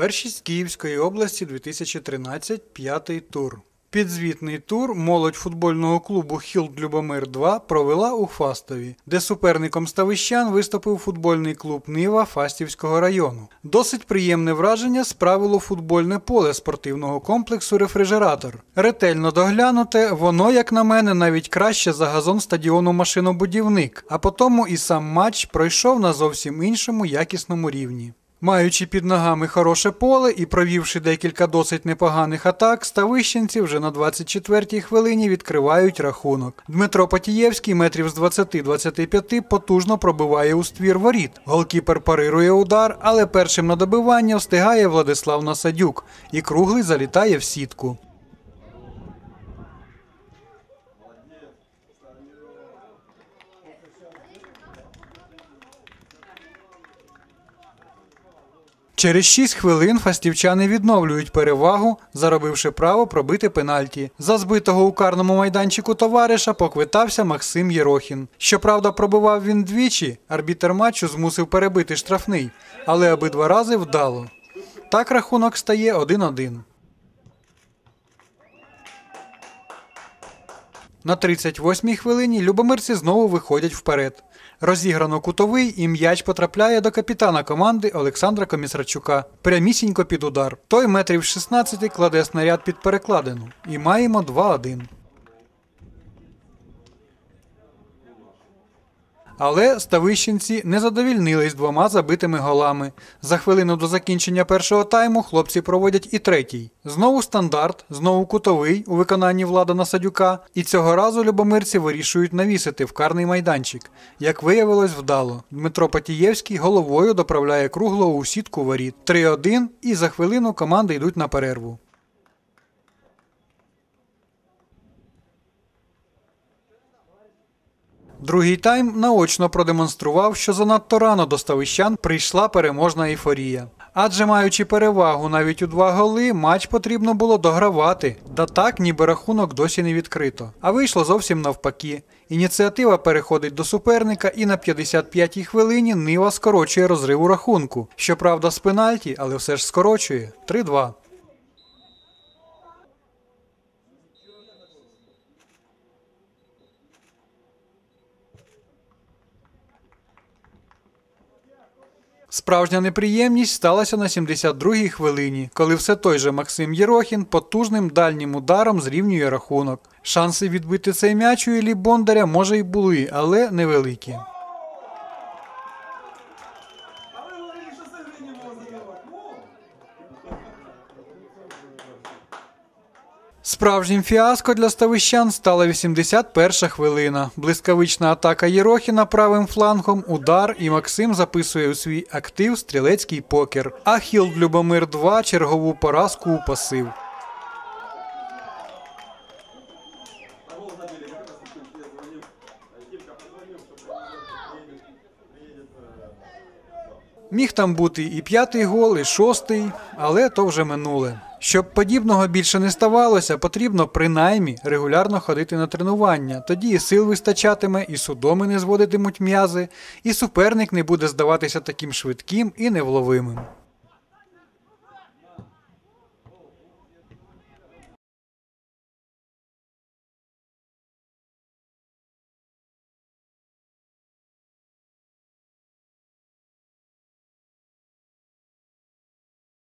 Першість Київської області 2013, п'ятий тур. Підзвітний тур молодь футбольного клубу Хілд Любомир 2 провела у Фастові, де суперником ставищан виступив футбольний клуб Нива Фастівського району. Досить приємне враження справило футбольне поле спортивного комплексу Рефрижератор. Ретельно доглянуте, воно, як на мене, навіть краще за газон стадіону машинобудівник, а потому і сам матч пройшов на зовсім іншому якісному рівні. Маючи під ногами хороше поле і провівши декілька досить непоганих атак, ставищенці вже на 24-й хвилині відкривають рахунок. Дмитро Потієвський метрів з 20-25 потужно пробиває у ствір воріт. Голкіпер парирує удар, але першим на добивання встигає Владислав Насадюк, і круглий залітає в сітку. Через 6 хвилин фастівчани відновлюють перевагу, заробивши право пробити пенальті. За збитого у карному майданчику товариша поквитався Максим Єрохін. Щоправда, пробивав він двічі, арбітер матчу змусив перебити штрафний, але обидва рази вдало. Так рахунок стає 1-1. На 38-й хвилині любомирці знову виходять вперед. Розіграно кутовий і м'яч потрапляє до капітана команди Олександра Комісарчука. Прямісінько під удар. Той метрів 16 кладе снаряд під перекладину. І маємо 2-1. Але ставищенці не задовільнились двома забитими голами. За хвилину до закінчення першого тайму хлопці проводять і третій. Знову стандарт, знову кутовий у виконанні влада Насадюка. І цього разу любомирці вирішують навісити в карний майданчик. Як виявилось, вдало. Дмитро Патієвський головою доправляє круглого у сітку воріт. 3-1 і за хвилину команди йдуть на перерву. Другий тайм наочно продемонстрував, що занадто рано до ставищан прийшла переможна ейфорія. Адже маючи перевагу навіть у два голи, матч потрібно було догравати, да так, ніби рахунок досі не відкрито. А вийшло зовсім навпаки. Ініціатива переходить до суперника, і на 55-й хвилині Нива скорочує розрив у рахунку. Щоправда, з пенальті, але все ж скорочує 3-2. Справжня неприємність сталася на 72-й хвилині, коли все той же Максим Єрохін потужним дальнім ударом зрівнює рахунок. Шанси відбити цей м'яч у Іллі Бондаря може й були, але невеликі. Справжнім фіаско для ставищан стала 81 хвилина. Блискавична атака Єрохіна правим флангом, удар, і Максим записує у свій актив стрілецький покер. А Хілд Любомир 2 чергову поразку у пасив. Міг там бути і п'ятий гол, і шостий, але то вже минуле. Щоб подібного більше не ставалося, потрібно принаймні регулярно ходити на тренування. Тоді і сил вистачатиме, і судоми не зводитимуть м'язи, і суперник не буде здаватися таким швидким і невловимим.